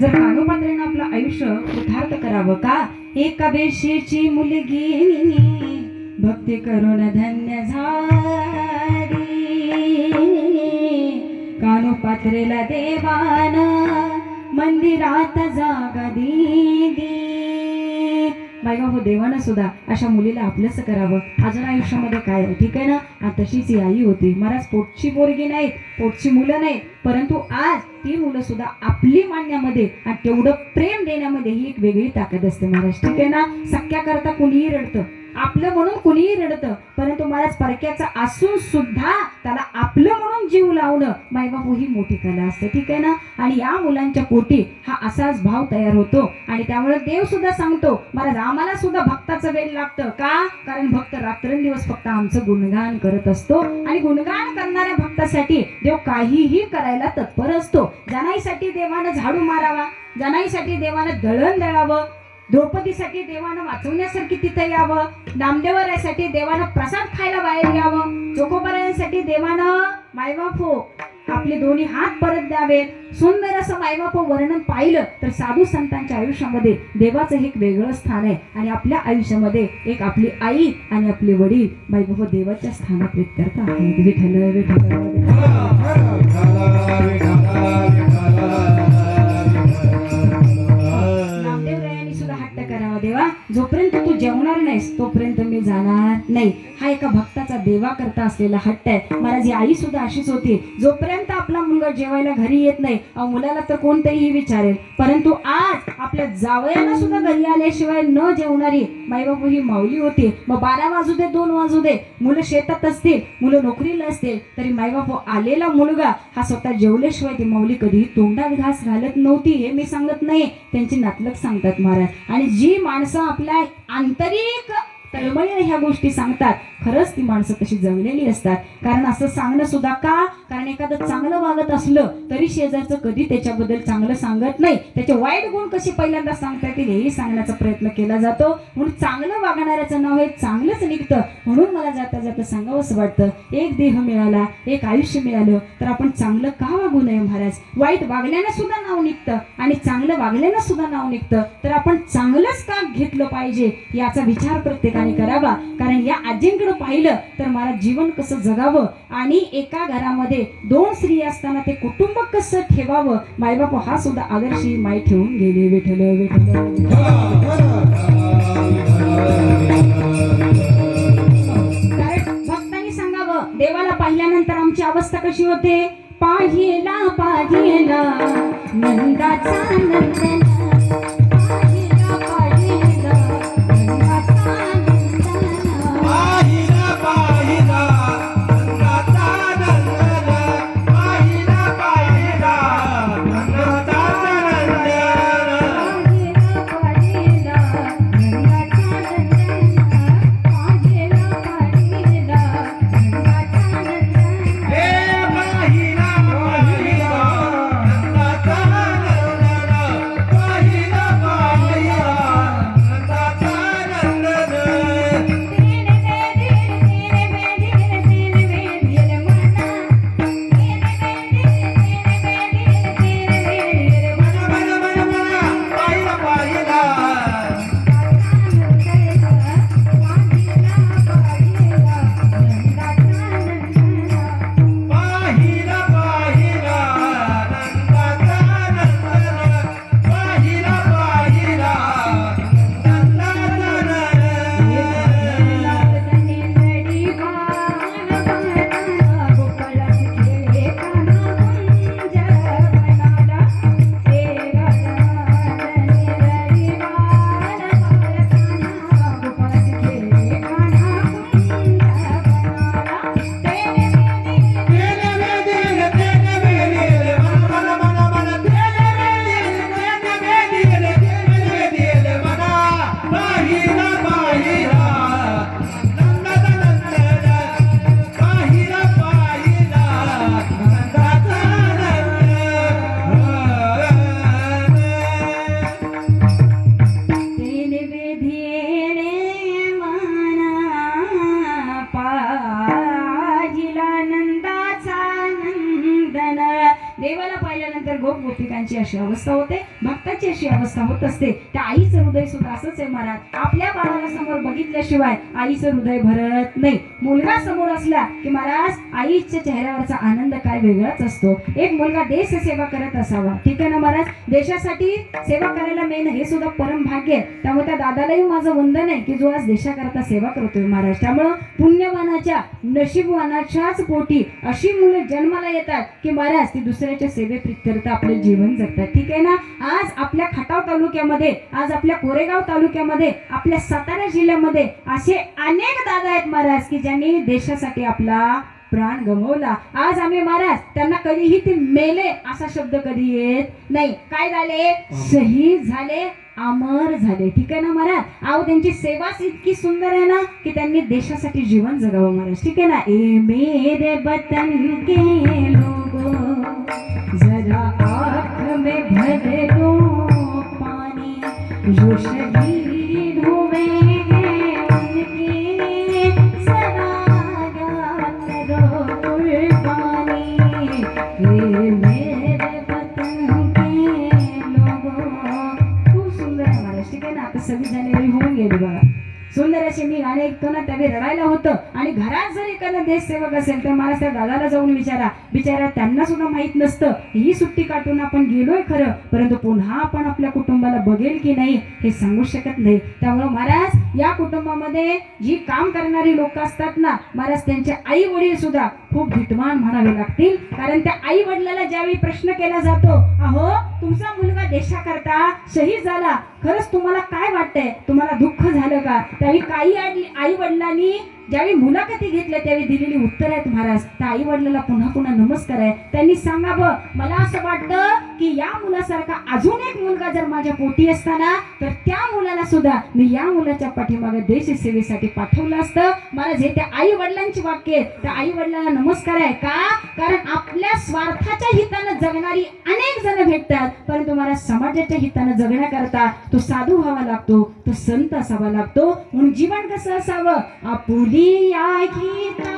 जर कानोपात्रेनं आपलं आयुष्य कृतार्थ करावं का? एका बेशीची मुलगी भक्ती करून धन्य झाली. कानोपात्रेला देवान मंदिरात जागा दिली. बायगा हो देवानं सुद्धा अशा मुलीला आपलंसं करावं. अजून आयुष्यामध्ये काय आहे? ठीक आहे ना? आणि तशीच ही आई होती. महाराज पोटची पोरगी नाहीत पोटची मुलं नाहीत. परंतु आज ती मुलं सुद्धा आपली मानण्यामध्ये आणि तेवढं प्रेम देण्यामध्ये ही एक वेगळी ताकद असते महाराज. ठीक आहे ना? सख्या करता कुणीही रडतं. आपलं म्हणून कुणीही रडतं परंतु महाराज परक्याचा असून सुद्धा त्याला आपलं म्हणून जीव लावणं मायबापू हो ही मोठी कला असते ठीक आहे ना? आणि या मुलांच्या पोटी हा असाच भाव तयार होतो. आणि त्यामुळे देव सुद्धा सांगतो महाराज आम्हाला सुद्धा भक्ताचं वेळ लागतं. का? कारण भक्त रात्रंदिवस फक्त आमचं गुणगान करत असतो. आणि गुणगान करणाऱ्या भक्तासाठी देव काहीही करायला तत्पर असतो. जनाईसाठी देवानं झाडू मारावा जनाईसाठी देवानं दळण दळावं द्रौपदीसाठी देवानं वाचवण्यासारखी तिथे यावं नामदेवरासाठी देवानं प्रसाद खायला बाहेर यावं चोकोबरायांसाठी देवानं मायबापो आपले दोन्ही हात परत द्यावेत सुंदर असं मायबापो वर्णन पाहिलं तर साधू संतांच्या आयुष्यामध्ये देवाचं एक वेगळं स्थान आहे. आणि आपल्या आयुष्यामध्ये एक आपली आई आणि आपले वडील मायबापो देवाच्या स्थानात व्यक्त करतात विठल जेवणार नाहीस तोपर्यंत मी जाणार नाही. हा एका भक्ताचा देवा करता असलेला हट्ट आहे. माझी आई सुद्धा अशीच होती. जोपर्यंत आपला मुलगा जेवायला घरी येत नाही मुलाला तर कोणतंही विचारेल. परंतु आज आपल्या जावयाला सुद्धा घरी आल्याशिवाय न जेवणारी माईबापू ही माऊली होती. मग बारा वाजू दे दोन वाजू दे. मुलं शेतात असतील मुलं नोकरीला असतील तरी माईबापू आलेला मुलगा हा स्वतः जेवल्याशिवाय ती माऊली कधीही तोंडात घास घालत नव्हती हे मी सांगत नाही. त्यांची नातलग सांगतात महाराज. आणि जी माणसं आपल्या आंतरिक तळमळीने ह्या गोष्टी सांगतात. खरंच ती माणसं तशी जगलेली असतात. कारण असं सांगणं सुद्धा का? कारण एखादं चांगलं वागत असलं तरी शेजारचं कधी त्याच्याबद्दल चांगलं सांगत नाही. त्याचे वाईट गुण कसे पहिल्यांदा सांगता येतील हेही सांगण्याचा प्रयत्न केला जातो. म्हणून चांगलं वागणाऱ्याचं नाव हे चांगलंच निघतं. म्हणून मला जाता जाता सांगावंसं वाटतं. एक देह मिळाला एक आयुष्य मिळालं तर आपण चांगलं का वागू नये महाराज? वाईट वागल्यानं सुद्धा नाव निघतं आणि चांगलं वागल्यानं सुद्धा नाव निघतं. तर आपण चांगलंच का घेतलं पाहिजे? याचा विचार प्रत्येकाने करावा. कारण या आजींकडे पाहिलं तर मला जीवन कसं जगावं आणि एका घरामध्ये दोन स्त्री असताना ते कुटुंब कसं ठेवावं मायबाप हा सुद्धा आदर्श माय ठेवून गेले. विठल विठल भक्तांनी सांगावं देवाला पाहिल्यानंतर आमची अवस्था कशी होते? पाहिला पाहिला. नंदाचा नंदना. गोपिकांची अशी अवस्था होते भक्ताची अशी अवस्था होत असते. त्या आईचं हृदय सुद्धा असंच आहे महाराज. आपल्या बाळाला समोर बघितल्याशिवाय आईचं हृदय भरत नाही. मुलगा समोर असला की महाराज आईच्या चेहऱ्यावरचा आनंद काय वेगळाच असतो. एक मुलगा देश सेवा करत असावा. ठीक आहे ना महाराज? देशासाठी सेवा करायला मेन हे सुद्धा परम भाग्य आहे. त्यामुळे त्या दादालाही माझं वंदन आहे की जो आज देशाकरता सेवा करतोय महाराज. त्यामुळं पुण्यवानाच्या नशीबवानाच्याच पोटी अशी मुलं जन्माला येतात की महाराज ती दुसऱ्याच्या सेवेकरता आपले जीवन जगतात. ठीक आहे ना? आज आपल्या खटाव तालुक्यामध्ये आज आपल्या कोरेगाव तालुक्यामध्ये आपल्या सातारा जिल्ह्यामध्ये असे अनेक दादा आहेत महाराज की ज्यांनी देशासाठी आपला प्राण गमवला. आज आम्ही महाराज त्यांना कधीही ते मेले असा शब्द कधी येत नाही. काय झाले? शहीद झाले अमर झाले. ठीक आहे ना महाराज? अहो त्यांची सेवाच इतकी सुंदर आहे ना की त्यांनी देशासाठी जीवन जगावं महाराज. ठीक आहे ना? ए मेरे वतन के लोगो जरा आँख में भर लो पानी जो होतं. आणि घरात जर एखादा देशसेवक असेल तर मला त्या दादाला जाऊन विचारा. बिचारा त्यांना सुद्धा माहीत नसतं. ही सुट्टी काटून आपण गेलोय खरं. परंतु पुन्हा आपण आपल्या कुटुंबाला बघेल की नाही हे सांगू शकत नाही. त्यामुळं महाराज या कुटुंबामध्ये जी काम करणारी लोक असतात ना महाराज त्यांचे आई वडील सुद्धा खूप भिटवान म्हणावे लागतील. कारण त्या आई वडिलाला ज्यावेळी प्रश्न केला जातो अहो तुमचा मुलगा देशाकरता शहीद झाला. खरंच तुम्हाला काय वाटतंय? तुम्हाला दुःख झालं का? त्यावेळी काही आई वडिलांनी ज्यावेळी मुलाखती घेतल्या त्यावेळी दिलेली उत्तर आहेत महाराज. त्या आई वडिलाला पुन्हा पुन्हा नमस्कार आहे. त्यांनी सांगावं मला असं वाटतं की या मुलासारखा अजून एक मुलगा जर माझ्या पोटी असताना तर त्या मुलाला सुद्धा मी या मुलाच्या पाठीमागे देश सेवेसाठी पाठवलं असतं. मला जे त्या आई वडिलांची वाक्य त्या आई वडिलांना नमस्कार आहे का? कारण आपल्या स्वार्थाच्या हितानं जगणारी अनेक जण भेटतात परंतु मला समाजाच्या हितानं जगण्याकरता तो साधू व्हावा लागतो तो संत असावा लागतो. म्हणून जीवन कसं असावं? आपुली या गीता.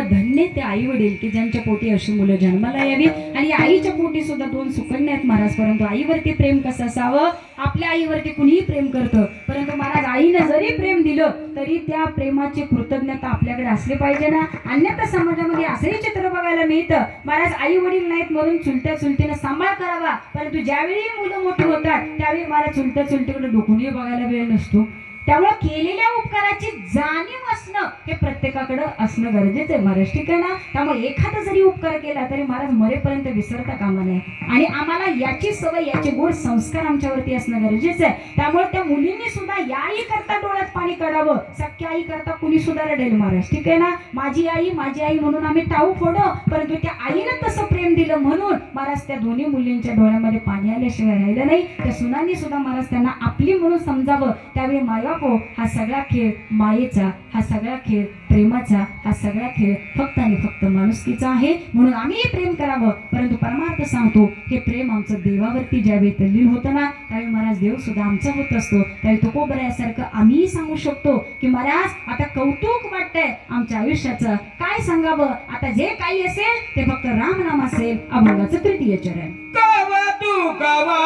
धन्य ते आई वडील की ज्यांच्या पोटी अशी मुलं जन्माला यावी. आणि आईच्या पोटी सुद्धा दोन सुकन्या आहेत महाराज. परंतु आईवरती प्रेम कसं असावं? आपल्या आईवरती कुणीही प्रेम करतं. परंतु महाराज आईनं जरी प्रेम दिलं तरी त्या प्रेमाची कृतज्ञता आपल्याकडे असली पाहिजे ना? अन्यथा समाजामध्ये असंही चित्र बघायला मिळतं. महाराज आई वडील नाहीत म्हणून चुलत्या चुलतीनं सांभाळ करावा. परंतु ज्यावेळी मुलं मोठी होतात त्यावेळी महाराज चुलत्या चुलतीकडे डोकूनही बघायला वेळ नसतो. त्यामुळे केलेल्या उपकाराची जाणीव असणं हे प्रत्येकाकडे असणं गरजेचं आहे. महाराज ठीक आहे ना त्यामुळे एखादा जरी उपकार केला तरी महाराज मरेपर्यंत विसरता कामा नये. आणि आम्हाला याची सवय याचे गोड संस्कार आमच्यावरती असणं गरजेचं आहे. त्यामुळे त्या मुलींनी सुद्धा या करता डोळ्यात पाणी काढावं. सख्या आई करता कुणी सुद्धा रडेल महाराज ठीक आहे ना माझी आई माझी आई म्हणून आम्ही टाऊ फोडो परंतु त्या आईनं तसं प्रेम दिलं म्हणून महाराज त्या दोन्ही मुलींच्या डोळ्यामध्ये पाणी आल्याशिवाय राहिलं नाही. त्या सुनांनी सुद्धा महाराज त्यांना आपली म्हणून समजावं. त्यावेळी माया मायबापो हा सगळा खेळ मायेचा हा सगळा खेळ प्रेमाचा हा सगळा खेळ फक्त आणि फक्त माणुसकीचा आहे. म्हणून आम्ही प्रेम करावं. परंतु परमार्थ सांगतो हे प्रेम आमचं देवावरती ज्यावेळी तल्लीन होतं ना त्यावेळी महाराज देव सुद्धा आमचा होत असतो. त्यावेळी तो कोबऱ्यासारखं आम्हीही सांगू शकतो की महाराज आता कौतुक वाटतंय आमच्या आयुष्याचं. काय सांगावं? आता जे काही असेल ते फक्त रामनाम असेल. अभंगाचं तृतीय चरण. कवा तू कवा